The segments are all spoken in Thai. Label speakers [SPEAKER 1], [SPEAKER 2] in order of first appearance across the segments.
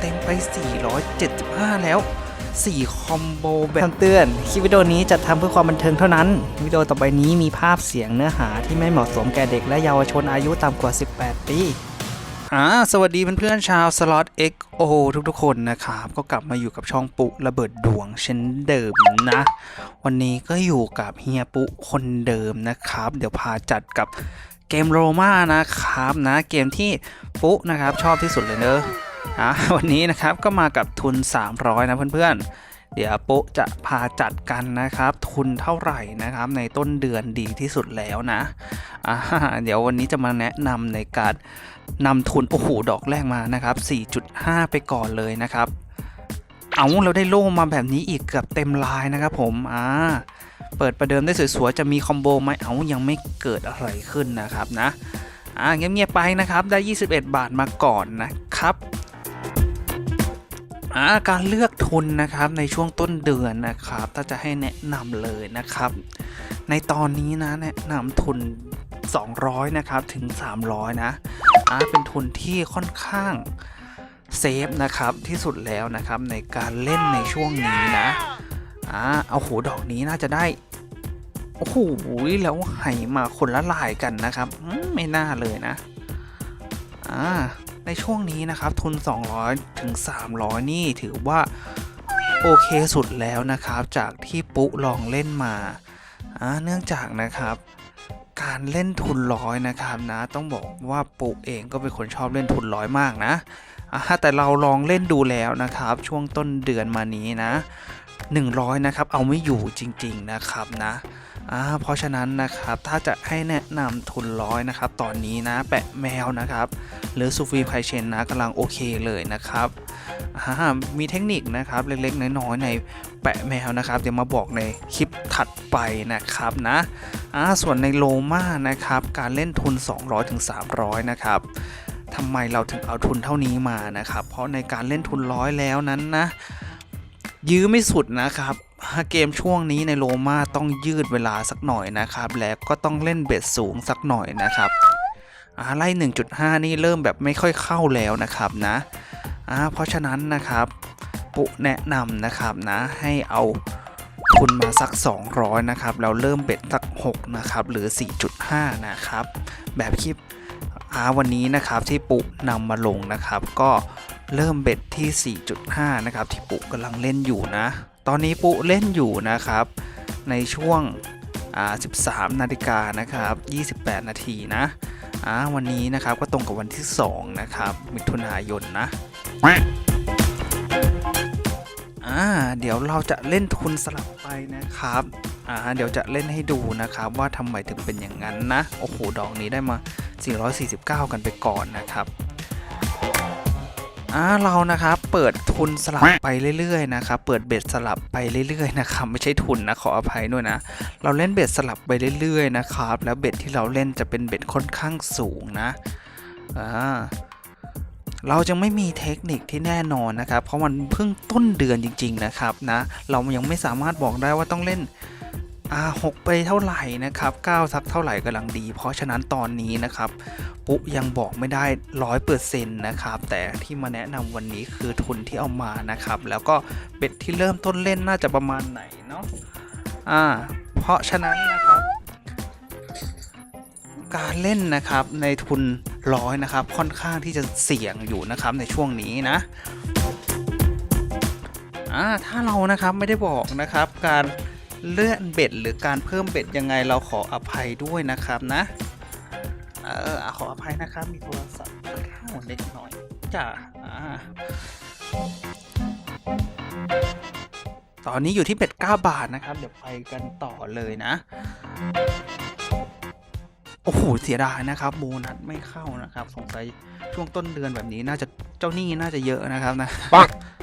[SPEAKER 1] เต็มๆไป 475 แล้ว 4 คอมโบแบบ
[SPEAKER 2] คำเตือน คลิปวิดีโอนี้จัดทำเพื่อความบันเทิงเท่านั้น วิดีโอต่อไปนี้มีภาพเสียงเนื้อหาที่ไม่เหมาะสมแก่เด็กและเยาวชนอายุต่ำกว่า 18 ปี
[SPEAKER 1] อ่าสวัสดีเพื่อนๆชาวสล็อต XO ทุกๆคนนะครับ ก็กลับมาอยู่กับช่องปุระเบิดดวงเช่นเดิมนะ วันนี้ก็อยู่กับเฮียปุคนเดิมนะครับ เดี๋ยวพาจัดกับเกมโรมานะครับนะ เกมที่ปุนะครับชอบที่สุดเลยเนอะ อะวันนี้นะครับก็มากับทุน 300 นะเพื่อนๆ เดี๋ยวปุจะพาจัดกันนะครับ ทุนเท่าไหร่นะครับ ในต้นเดือนดีที่สุดแล้วนะอ่าเดี๋ยววันนี้จะมาแนะนำในการนำทุน โอ้โห ดอกแรกมานะครับ 4.5 ไปก่อนเลยนะครับ เอาเราได้โล่มาแบบนี้อีกเกือบเต็มลายนะครับผมอ่าเปิดประเดิมได้สวยๆ จะมีคอมโบไหมเอายังไม่เกิดอะไรขึ้นนะครับนะอ่าเงียบๆไปนะครับ ได้ 21 บาทมาก่อนนะครับ การเลือกทุนนะครับในช่วงต้นเดือนนะครับ ถ้าจะให้แนะนำเลยนะครับ ในตอนนี้นะแนะนำทุน 200 นะครับถึง 300 นะอ่าเป็นทุนที่ค่อนข้างเซฟนะครับที่สุดแล้วนะครับในการเล่นในช่วงนี้นะอ่าเอาโหดอกนี้น่าจะได้ โอ้โหแล้วไหมาคนละลายกันนะครับ ไม่น่าเลยนะอ่า ในช่วงนี้นะครับทุน 200 ถึง 300 นี่ถือว่าโอเคสุดแล้วนะครับ จากที่ปุ๊ลองเล่นมา เนื่องจากนะครับ การเล่นทุนร้อยนะครับนะ ต้องบอกว่าปุ๊เองก็เป็นคนชอบเล่นทุนร้อยมากนะอ่าแต่เราลองเล่นดูแล้วนะครับ ช่วงต้นเดือนมานี้นะ 100 นะครับ เอาไม่อยู่จริง ๆ นะครับนะ อ่าเพราะฉะนั้นนะครับถ้าจะให้แนะนำทุนร้อยนะครับ ตอนนี้นะแปะแมวนะครับ หรือซูฟีไพเชนนะกำลังโอเคเลยนะครับมีเทคนิคนะครับเล็กๆน้อยๆในแปะแมวนะครับ เดี๋ยวมาบอกในคลิปถัดไปนะครับนะอ่าส่วนในโลมานะครับการเล่นทุน 200ถึง300นะครับทำไมเราถึงเอาทุนเท่านี้มานะครับ เพราะในการเล่นทุนร้อยแล้วนั้นนะ ยื้อไม่สุดนะครับ เกมช่วงนี้ในโลมาต้องยืดเวลาสักหน่อยนะครับ แล้วก็ต้องเล่นเบ็ดสูงสักหน่อยนะครับอ่าไล่ 1.5 นี่เริ่มแบบไม่ค่อยเข้าแล้วนะครับนะอ่าเพราะฉะนั้นนะครับ ปุแนะนำนะครับนะให้เอาทุนมาสัก 200 นะครับ เราเริ่มเบ็ดสัก 6 นะครับ หรือ 4.5 นะครับ แบบคลิปอาวันนี้นะครับที่ปุนำมาลงนะครับ ก็เริ่มเบ็ดที่ 4.5 นะครับ ที่ปุกำลังเล่นอยู่นะ ตอนนี้ปุเล่นอยู่นะครับ ในช่วง 13 นาฬิกานะครับ 28 นาทีนะอ่าวันนี้นะครับก็ตรงกับวันที่ 2 นะครับ มิถุนายนนะอ่าเดี๋ยวเราจะเล่นทุนสลับไปนะครับอ่าเดี๋ยวจะเล่นให้ดูนะครับว่าทำไมถึงเป็นอย่างนั้นนะ โอ้โห ดอกนี้ได้มา 449 กันไปก่อนนะครับ อ่าเรานะครับเปิดทุนสลับไปเรื่อยๆนะครับเปิดเบ็ดสลับไปเรื่อยๆนะครับไม่ใช่ทุนนะขออภัยด้วยนะ เราเล่นเบ็ดสลับไปเรื่อยๆนะครับแล้วเบ็ดที่เราเล่นจะเป็นเบ็ดค่อนข้างสูงนะอ่าเราจะไม่มีเทคนิคที่แน่นอนนะครับ เพราะมันเพิ่งต้นเดือนจริง ๆ นะครับนะ เรายังไม่สามารถบอกได้ว่าต้องเล่น อ่าหกไปเท่าไหร่นะครับเก้าสักเท่าไหร่กำลังดี เพราะฉะนั้นตอนนี้นะครับปุ๊ยังบอกไม่ได้ร้อยเปอร์เซ็นต์นะครับแต่ที่มาแนะนำวันนี้คือทุนที่เอามานะครับแล้วก็เบ็ดที่เริ่มต้นเล่นน่าจะประมาณไหนเนาะอ่าเพราะฉะนั้นนะครับ การเล่นนะครับในทุนร้อยนะครับค่อนข้างที่จะเสี่ยงอยู่นะครับในช่วงนี้นะอ่าถ้าเรานะครับไม่ได้บอกนะครับการ เลื่อนเบ็ดหรือการเพิ่มเบ็ดยังไงเราขออภัยด้วยนะครับนะ เออขออภัยนะครับมีโทรศัพท์เข้าเล็กน้อยจ้าตอนนี้อยู่ที่เบ็ด9บาทนะครับ เดี๋ยวไปกันต่อเลยนะ โอ้โหเสียดายนะครับโบนัสไม่เข้านะครับ สงสัยช่วงต้นเดือนแบบนี้น่าจะเจ้าหนี้น่าจะเยอะนะครับนะ
[SPEAKER 2] ปัง
[SPEAKER 1] ฮะ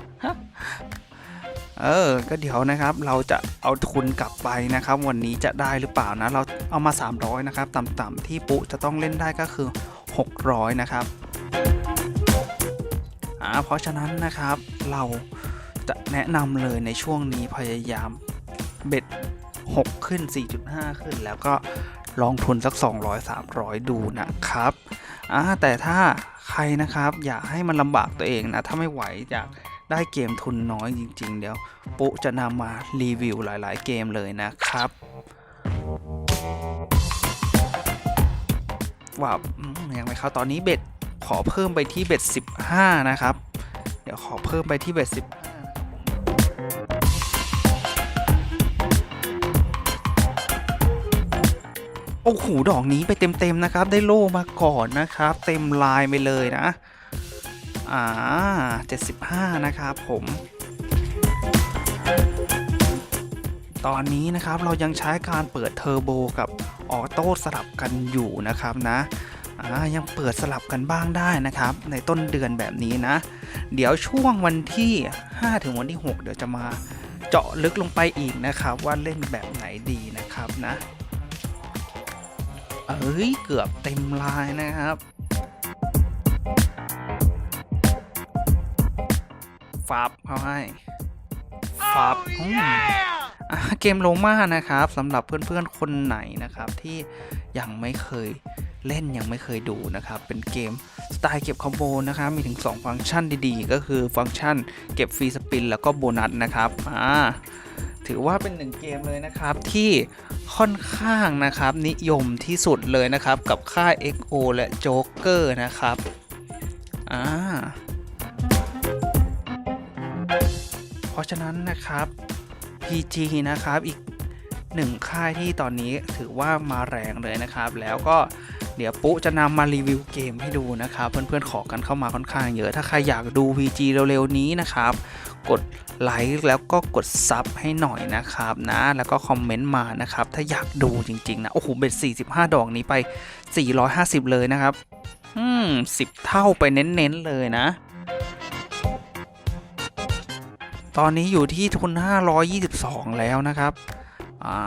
[SPEAKER 1] เออ ก็เดี๋ยวนะครับ เราจะเอาทุนกลับไปนะครับ วันนี้จะได้หรือเปล่านะ เราเอามา 300 นะครับ ต่ำๆที่ปุ๊จะต้องเล่นได้ก็คือ 600 นะครับอ่าเพราะฉะนั้นนะครับ เราจะแนะนำเลยในช่วงนี้พยายามเบ็ด 6 ขึ้น 4.5 ขึ้น แล้วก็ลองทุนสัก 200 300 ดูนะครับอ่าแต่ถ้าใครนะครับ อย่าให้มันลำบากตัวเองนะ ถ้าไม่ไหวอยาก ได้เกมทุนน้อยจริง ๆ เดี๋ยวปุ๊จะนำมารีวิวหลายๆ เกมเลยนะครับว่าอืมยังไม่เข้าตอนนี้เบ็ดขอเพิ่มไปที่เบ็ด15 นะครับ เดี๋ยวขอเพิ่มไปที่เบ็ด15นะครับโอ้โห ดอกนี้ไปเต็มๆนะครับ ได้โล่มาก่อนนะครับ เต็มลายไปเลยนะ อ่า75 นะครับผม ตอนนี้นะครับเรายังใช้การเปิดเทอร์โบกับออโต้สลับกันอยู่นะครับนะยังเปิดสลับกันบ้างได้นะครับ ในต้นเดือนแบบนี้นะ เดี๋ยวช่วงวันที่ 5 ถึงวันที่ 6 เดี๋ยวจะมาเจาะลึกลงไปอีกนะครับ ว่าเล่นแบบไหนดีนะครับนะ เอ้ย เกือบเต็มลายนะครับ ฟับเขาให้ฟับอืมอะเกมโลมานะครับสำหรับเพื่อนๆคนไหนนะครับ ที่ยังไม่เคยเล่นยังไม่เคยดูนะครับ เป็นเกมสไตล์เก็บคอมโบนะครับ มีถึง 2 ฟังก์ชันดีๆ ก็คือฟังก์ชันเก็บฟรีสปินแล้วก็โบนัสนะครับอ่าถือว่าเป็นหนึ่งเกมเลยนะครับที่ค่อนข้างนะครับนิยมที่สุดเลยนะครับกับค่าย XO และโจ๊กเกอร์นะครับอ่าะฉะนั้นนะครับ PG นะครับอีกหนึ่งค่ายที่ตอนนี้ถือว่ามาแรงเลยนะครับ แล้วก็เดี๋ยวปุ๊จะนำมารีวิวเกมให้ดูนะครับ เพื่อนๆขอกันเข้ามาค่อนข้างเยอะ ถ้าใครอยากดู PG เร็วๆนี้นะครับ กดไลค์แล้วก็กดซับให้หน่อยนะครับนะ แล้วก็คอมเมนต์มานะครับ ถ้าอยากดูจริงๆนะ โอ้โห เบ็ด 45 ดอกนี้ไป 450 เลยนะครับ อืม 10 เท่าไปเน้นๆเลยนะ ตอนนี้อยู่ที่ทุน 522 แล้วนะครับ อ่า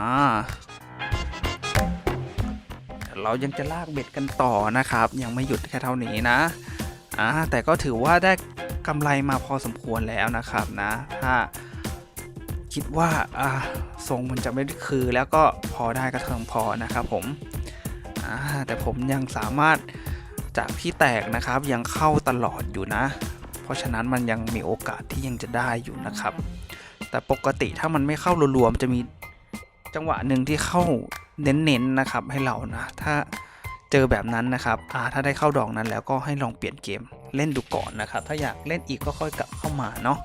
[SPEAKER 1] เรายังจะลากเบ็ดกันต่อนะครับ ยังไม่หยุดแค่เท่านี้นะ อ่า แต่ก็ถือว่าได้กำไรมาพอสมควรแล้วนะครับนะ ถ้าคิดว่าอ่าทรงมันจะไม่คือแล้วก็พอได้ก็เทิงพอนะครับผม อ่า แต่ผมยังสามารถจากที่แตกนะครับยังเข้าตลอดอยู่นะ ราะฉะนั้นมันยังมีโอกาสที่ยังจะได้อยู่นะครับ แต่ปกติถ้ามันไม่เข้ารวมๆจะมีจังหวะหนึ่งที่เข้าเน้นๆนะครับให้เรานะ ถ้าเจอแบบนั้นนะครับอ่าถ้าได้เข้าดอกนั้นแล้วก็ให้ลองเปลี่ยนเกมเล่นดูก่อนนะครับ ถ้าอยากเล่นอีกก็ค่อยกลับเข้ามาเนาะ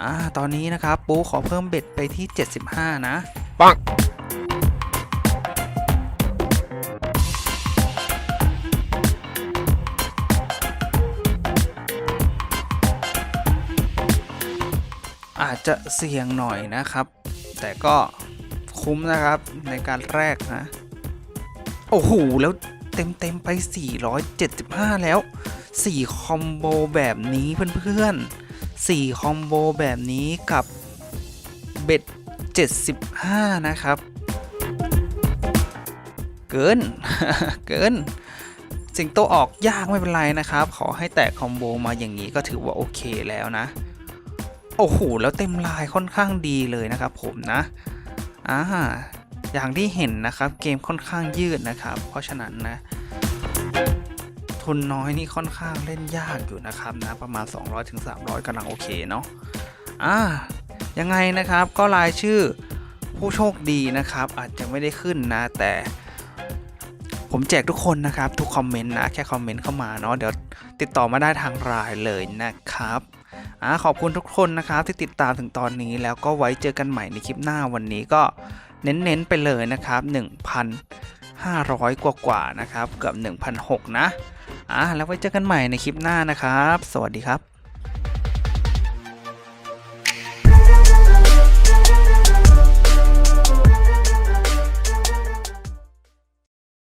[SPEAKER 1] อ่าตอนนี้นะครับปูขอเพิ่มเบ็ดไปที่ 75 นะ
[SPEAKER 3] ปัง
[SPEAKER 1] อาจจะเสี่ยงหน่อยนะครับ แต่ก็คุ้มนะครับในการแรกนะ โอ้โห แล้วเต็มเต็มๆไป 475 แล้ว 4 คอมโบแบบนี้เพื่อนๆ 4 คอมโบแบบนี้กับเบ็ด 75 นะครับ เกิน เกิน สิงโตออกยากไม่เป็นไรนะครับ ขอให้แตะคอมโบมาอย่างนี้ก็ถือว่าโอเคแล้วนะ โอ้โห แล้วเต็มลายค่อนข้างดีเลยนะครับผมนะอ่าอย่างที่เห็นนะครับเกมค่อนข้างยืดนะครับ เพราะฉะนั้นนะ ทุนน้อยนี่ค่อนข้างเล่นยากอยู่นะครับนะประมาณ 200-300ถึง300กำลังโอเคเนาะอ่ายังไงนะครับก็รายชื่อผู้โชคดีนะครับ อาจจะไม่ได้ขึ้นนะแต่ผมแจกทุกคนนะครับ ทุกคอมเมนต์นะ แค่คอมเมนต์เข้ามาเนาะเดี๋ยวติดต่อมาได้ทางไลน์เลยนะครับ อ่าขอบคุณทุกคนนะครับที่ติดตามถึงตอนนี้แล้วก็ไว้เจอกันใหม่ในคลิปหน้าวันนี้ก็เน้นๆไปเลยนะครับ 1,500 กว่ากว่านะครับ เกือบ1,600นะอ่าแล้วไว้เจอกันใหม่ในคลิปหน้านะครับ สวัสดีครับ